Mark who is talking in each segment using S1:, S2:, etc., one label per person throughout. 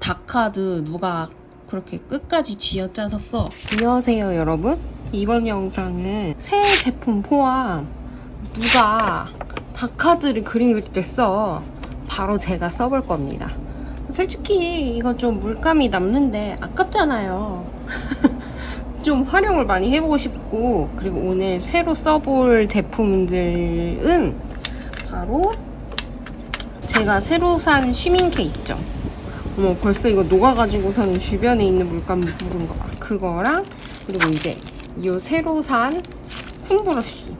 S1: 닭카드 누가 그렇게 끝까지 쥐어짜서 써. 안녕하세요 여러분. 이번 영상은 새 제품 포함 누가 닭카드를 그림 그릴 때 써. 바로 제가 써볼 겁니다. 솔직히 이거 좀 물감이 남는데 아깝잖아요. 좀 활용을 많이 해보고 싶고 그리고 오늘 새로 써볼 제품들은 바로 제가 새로 산 쉬민케 있죠. 어머 벌써 이거 녹아가지고서는 주변에 있는 물감 묻은 거. 봐. 그거랑 그리고 이제 이 새로 산 쿵브러쉬.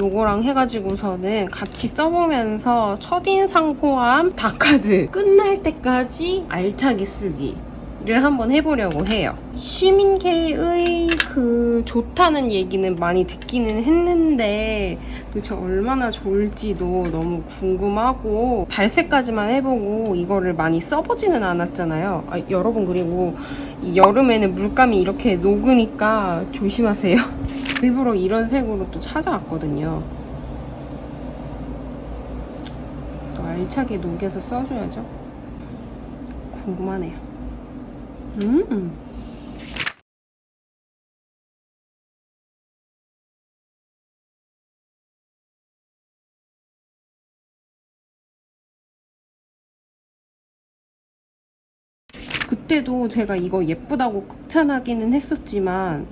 S1: 요거랑 해가지고서는 같이 써보면서 첫인상 포함 다카드. 끝날 때까지 알차게 쓰기 를 한번 해보려고 해요. 시민케의 그 좋다는 얘기는 많이 듣기는 했는데 도대체 얼마나 좋을지도 너무 궁금하고 발색까지만 해보고 이거를 많이 써보지는 않았잖아요. 아, 여러분 그리고 이 여름에는 물감이 이렇게 녹으니까 조심하세요. 일부러 이런 색으로 또 찾아왔거든요. 또 알차게 녹여서 써줘야죠. 궁금하네요. 음. 그때도 제가 이거 예쁘다고 극찬하기는 했었지만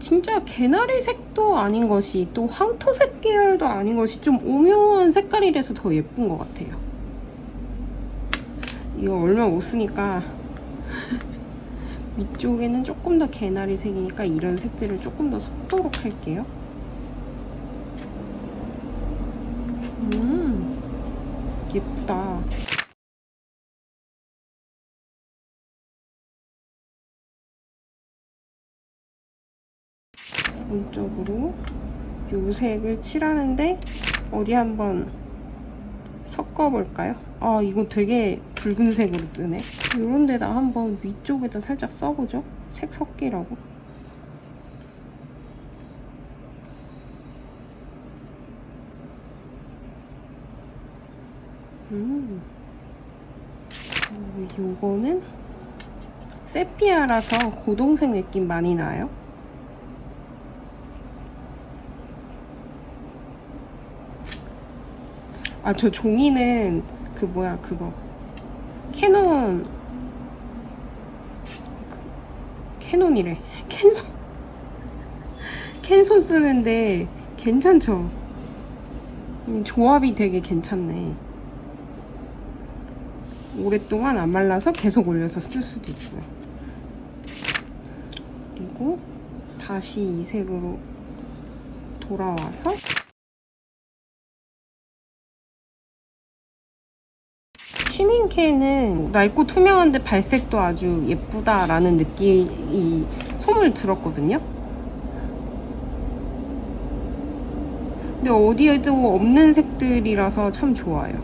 S1: 진짜 개나리 색도 아닌 것이 또 황토색 계열도 아닌 것이 좀 오묘한 색깔이라서 더 예쁜 것 같아요. 이거 얼마 못 쓰니까 위쪽에는 조금 더 개나리 색이니까 이런 색들을 조금 더 섞도록 할게요. 음, 예쁘다. 기본적으로 요 색을 칠하는데 어디 한번 섞어볼까요? 아 이거 되게 붉은색으로 뜨네. 요런 데다 한번 위쪽에다 살짝 써보죠? 색 섞이라고. 음. 어, 요거는 세피아라서 고동색 느낌 많이 나요 아, 저 종이는 그 뭐야 그거 캐논 그, 캐논이래 캔손 캔손 쓰는데 괜찮죠? 이 조합이 되게 괜찮네. 오랫동안 안 말라서 계속 올려서 쓸 수도 있고요. 그리고 다시 이 색으로 돌아와서 시민케는 맑고 투명한데 발색도 아주 예쁘다라는 느낌이 소문을 들었거든요. 근데 어디에도 없는 색들이라서 참 좋아요.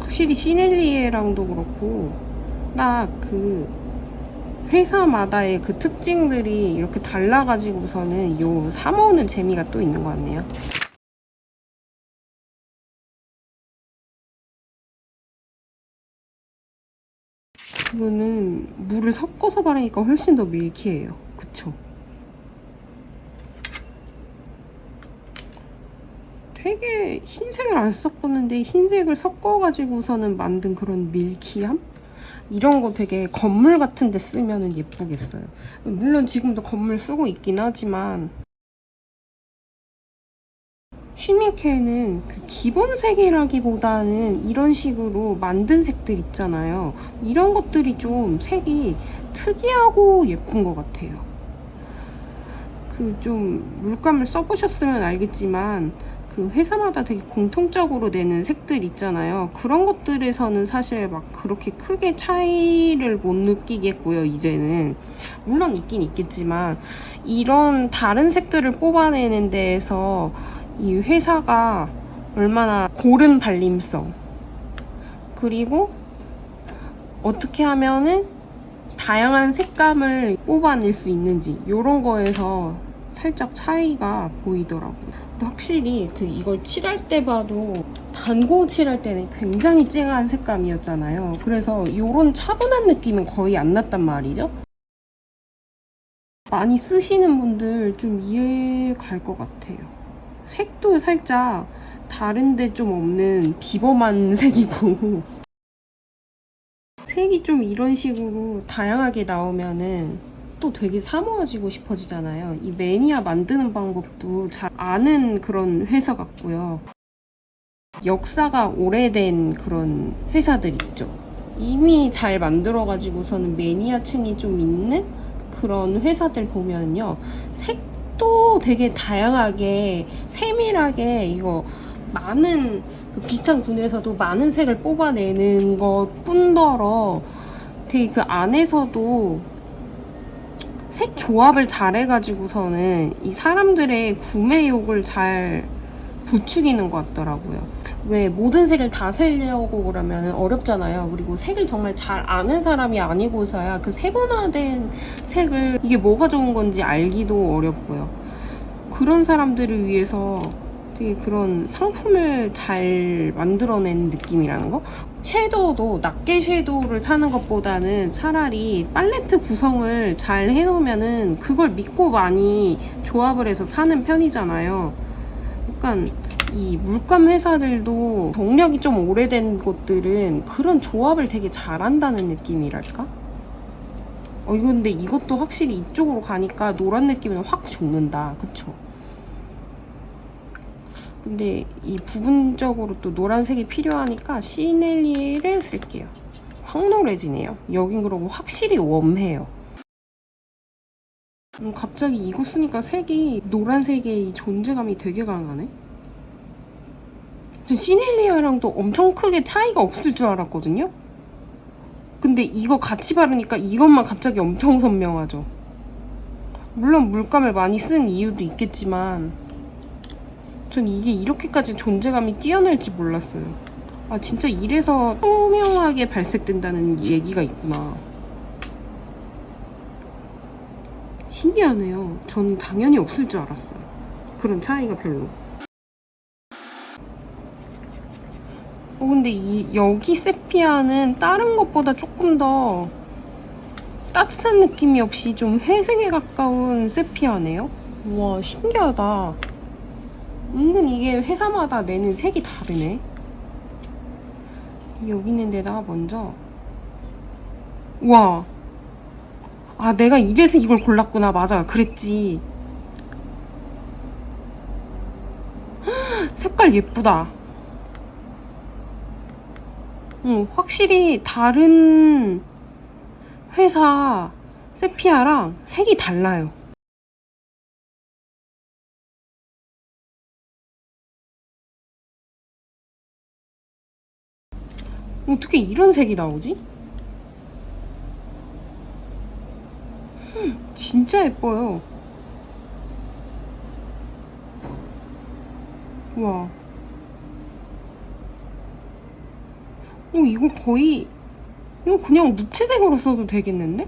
S1: 확실히 시넬리에랑도 그렇고 딱 그 회사마다의 그 특징들이 이렇게 달라가지고서는 요 사모으는 재미가 또 있는 것 같네요. 이거는 물을 섞어서 바르니까 훨씬 더 밀키해요. 그쵸? 되게 흰색을 안 섞었는데 흰색을 섞어가지고서는 만든 그런 밀키함? 이런 거 되게 건물 같은 데 쓰면 예쁘겠어요. 물론 지금도 건물 쓰고 있긴 하지만 쉬밍케는 그 기본 색이라기보다는 이런 식으로 만든 색들 있잖아요. 이런 것들이 좀 색이 특이하고 예쁜 것 같아요. 그 좀 물감을 써보셨으면 알겠지만 그 회사마다 되게 공통적으로 내는 색들 있잖아요. 그런 것들에서는 사실 막 그렇게 크게 차이를 못 느끼겠고요, 이제는. 물론 있긴 있겠지만, 이런 다른 색들을 뽑아내는 데에서 이 회사가 얼마나 고른 발림성 그리고 어떻게 하면은 다양한 색감을 뽑아낼 수 있는지 이런 거에서 살짝 차이가 보이더라고요. 확실히 그 이걸 칠할 때 봐도 반고 칠할 때는 굉장히 쨍한 색감이었잖아요. 그래서 이런 차분한 느낌은 거의 안 났단 말이죠. 많이 쓰시는 분들 좀 이해 갈 것 같아요. 색도 살짝 다른데 좀 없는 비범한 색이고 색이 좀 이런 식으로 다양하게 나오면은 또 되게 사모아지고 싶어지잖아요. 이 매니아 만드는 방법도 잘 아는 그런 회사 같고요. 역사가 오래된 그런 회사들 있죠. 이미 잘 만들어가지고서는 매니아층이 좀 있는 그런 회사들 보면요. 색 도 되게 다양하게, 세밀하게 이거 많은 그 비슷한 군에서도 많은 색을 뽑아내는 것 뿐더러 되게 그 안에서도 색 조합을 잘 해가지고서는 이 사람들의 구매욕을 잘 부추기는 것 같더라고요. 왜 모든 색을 다 살려고 그러면 어렵잖아요. 그리고 색을 정말 잘 아는 사람이 아니고서야 그 세분화된 색을 이게 뭐가 좋은 건지 알기도 어렵고요. 그런 사람들을 위해서 되게 그런 상품을 잘 만들어낸 느낌이라는 거? 섀도우도 낮게 섀도우를 사는 것보다는 차라리 팔레트 구성을 잘 해놓으면은 그걸 믿고 많이 조합을 해서 사는 편이잖아요. 약간 이 물감 회사들도 경력이 좀 오래된 곳들은 그런 조합을 되게 잘한다는 느낌이랄까? 어, 이거 근데 이것도 확실히 이쪽으로 가니까 노란 느낌은 확 죽는다. 그쵸? 근데 이 부분적으로 또 노란색이 필요하니까 시넬리에를 쓸게요. 확 노래지네요. 여긴 그러고 확실히 웜해요. 음, 갑자기 이거 쓰니까 색이 노란색의 이 존재감이 되게 강하네. 저 시넬리아랑도 엄청 크게 차이가 없을 줄 알았거든요. 근데 이거 같이 바르니까 이것만 갑자기 엄청 선명하죠. 물론 물감을 많이 쓴 이유도 있겠지만 전 이게 이렇게까지 존재감이 뛰어날지 몰랐어요. 아 진짜 이래서 투명하게 발색된다는 얘기가 있구나. 신기하네요. 저는 당연히 없을 줄 알았어요. 그런 차이가 별로. 어 근데 이 여기 세피아는 다른 것보다 조금 더 따뜻한 느낌이 없이 좀 회색에 가까운 세피아네요. 우와 신기하다. 은근 이게 회사마다 내는 색이 다르네. 여기 있는 데다가 먼저 와. 아, 내가 이래서 이걸 골랐구나. 맞아. 그랬지. 헉, 색깔 예쁘다. 응, 확실히 다른 회사 세피아랑 색이 달라요. 어떻게 이런 색이 나오지? 음, 진짜 예뻐요. 와. 어, 이거 거의, 이거 그냥 무채색으로 써도 되겠는데?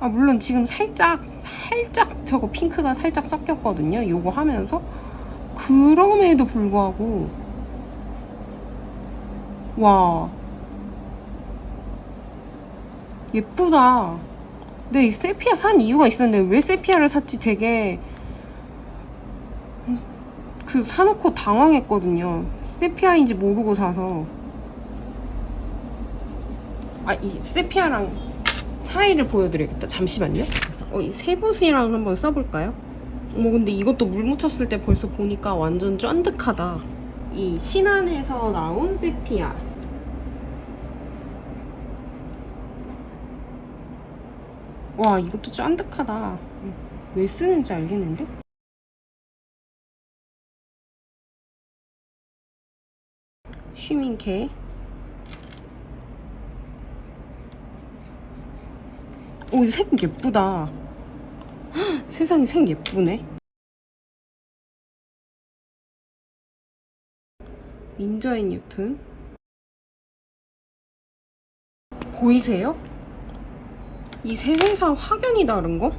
S1: 아, 물론 지금 살짝, 살짝 저거 핑크가 살짝 섞였거든요. 요거 하면서. 그럼에도 불구하고, 와. 예쁘다. 네, 이 세피아 산 이유가 있었는데 왜 세피아를 샀지 되게 그 사놓고 당황했거든요. 세피아인지 모르고 사서. 아, 이 세피아랑 차이를 보여드려야겠다. 잠시만요. 어, 이 세부시랑 한번 써볼까요? 어머, 근데 이것도 물 묻혔을 때 벌써 보니까 완전 쫀득하다. 이 신안에서 나온 세피아. 와 이것도 쫀득하다 왜 쓰는지 알겠는데? 쉬밍케 오, 이 색 예쁘다. 헉, 세상에 색 예쁘네. 민저의 뉴튼. 보이세요? 이 세 회사 확연히 다른 거?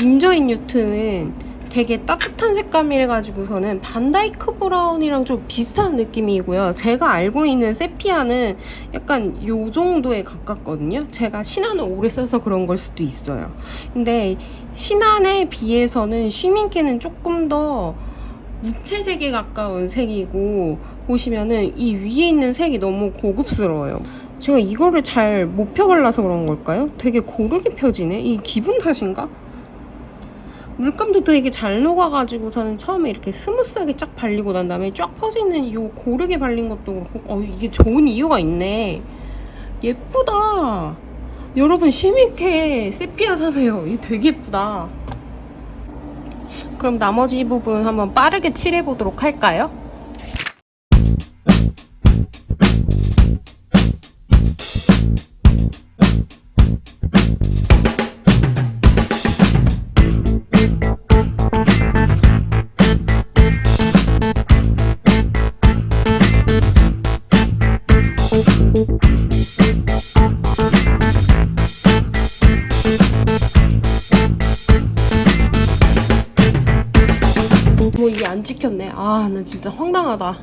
S1: 윈저인 뉴트는 되게 따뜻한 색감이라가지고서는 반다이크 브라운이랑 좀 비슷한 느낌이고요. 제가 알고 있는 세피아는 약간 요 정도에 가깝거든요. 제가 신안을 오래 써서 그런 걸 수도 있어요. 근데 신안에 비해서는 쉬민케는 조금 더 무채색에 가까운 색이고 보시면은 이 위에 있는 색이 너무 고급스러워요. 제가 이거를 잘 못 펴발라서 그런 걸까요? 되게 고르게 펴지네. 이 기분 탓인가? 물감도 되게 잘 녹아가지고서는 처음에 이렇게 스무스하게 쫙 발리고 난 다음에 쫙 퍼지는 이 고르게 발린 것도 그렇고 어 이게 좋은 이유가 있네. 예쁘다. 여러분 쉬미케 세피아 사세요. 이게 되게 예쁘다. 그럼 나머지 부분 한번 빠르게 칠해 보도록 할까요? 찍혔네. 아, 나 진짜 황당하다.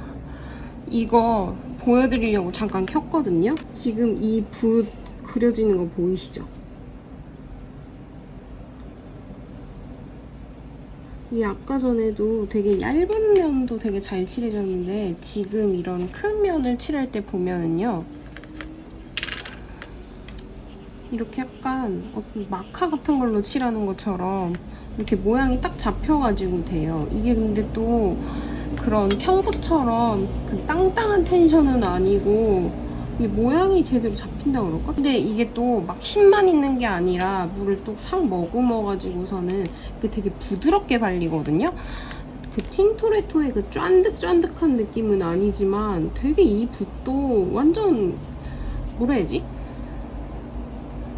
S1: 이거 보여드리려고 잠깐 켰거든요. 지금 이 붓 그려지는 거 보이시죠? 이 아까 전에도 되게 얇은 면도 되게 잘 칠해졌는데 지금 이런 큰 면을 칠할 때 보면은요. 이렇게 약간 마카 같은 걸로 칠하는 것처럼 이렇게 모양이 딱 잡혀가지고 돼요. 이게 근데 또 그런 평부처럼 그 땅땅한 텐션은 아니고 이 모양이 제대로 잡힌다 그럴까? 근데 이게 또 막 힘만 있는 게 아니라 물을 또싹 머금어가지고서는 이게 되게 부드럽게 발리거든요. 그 틴토레토의 그 쫀득쫀득한 느낌은 아니지만 되게 이 붓도 완전 뭐라 해야지?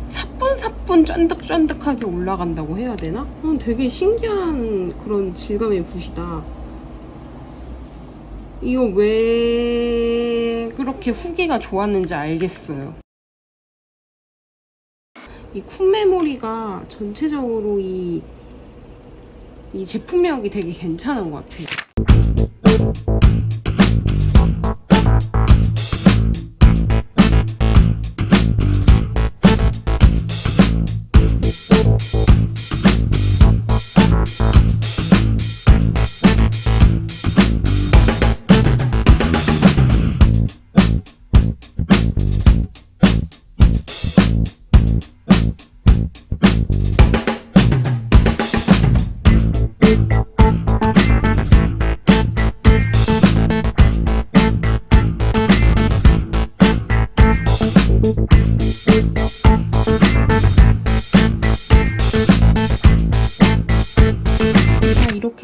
S1: 사뿐사뿐 쫀득쫀득하게 올라간다고 해야 되나? 어, 되게 신기한 그런 질감의 붓이다. 이거 왜 그렇게 후기가 좋았는지 알겠어요. 이 쿤메모리가 전체적으로 이, 이 제품력이 되게 괜찮은 것 같아요.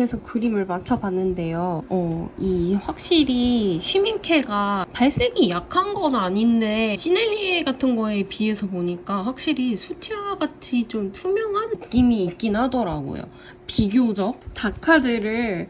S1: 해서 그림을 맞춰봤는데요. 어, 이 확실히 쉬민케가 발색이 약한 건 아닌데 시넬리에 같은 거에 비해서 보니까 확실히 수채화 같이 좀 투명한 느낌이 있긴 하더라고요. 비교적 다카드를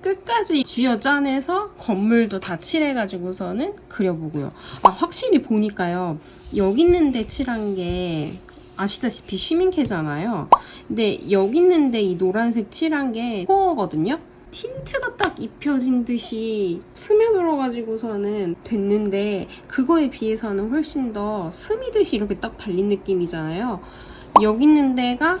S1: 끝까지 쥐어 짜내서 건물도 다 칠해가지고서는 그려보고요. 아, 확실히 보니까요. 여기 있는 데 칠한 게 아시다시피 쉬민케잖아요. 근데 여기 있는데 이 노란색 칠한 게 코어거든요. 틴트가 딱 입혀진 듯이 스며들어가지고서는 됐는데 그거에 비해서는 훨씬 더 스미듯이 이렇게 딱 발린 느낌이잖아요. 여기 있는 데가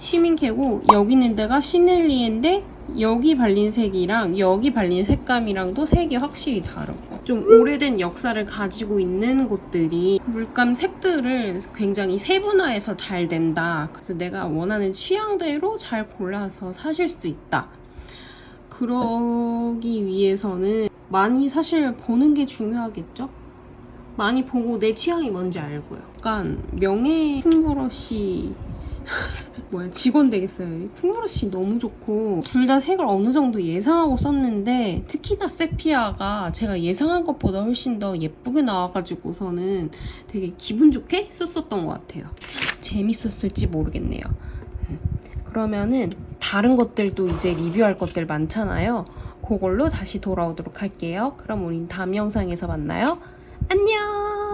S1: 쉬민케고 여기 있는 데가 시넬리엔데 여기 발린 색이랑 여기 발린 색감이랑도 색이 확실히 다르고 좀 오래된 역사를 가지고 있는 곳들이 물감 색들을 굉장히 세분화해서 잘 된다. 그래서 내가 원하는 취향대로 잘 골라서 사실 수 있다. 그러기 위해서는 많이 사실 보는 게 중요하겠죠? 많이 보고 내 취향이 뭔지 알고요. 약간 명예 쿤브러쉬 뭐야 직원 되겠어요. 쿤브러쉬 너무 좋고 둘 다 색을 어느 정도 예상하고 썼는데 특히나 세피아가 제가 예상한 것보다 훨씬 더 예쁘게 나와가지고서는 되게 기분 좋게 썼었던 것 같아요. 재밌었을지 모르겠네요. 음. 그러면은 다른 것들도 이제 리뷰할 것들 많잖아요. 그걸로 다시 돌아오도록 할게요. 그럼 우린 다음 영상에서 만나요. 안녕!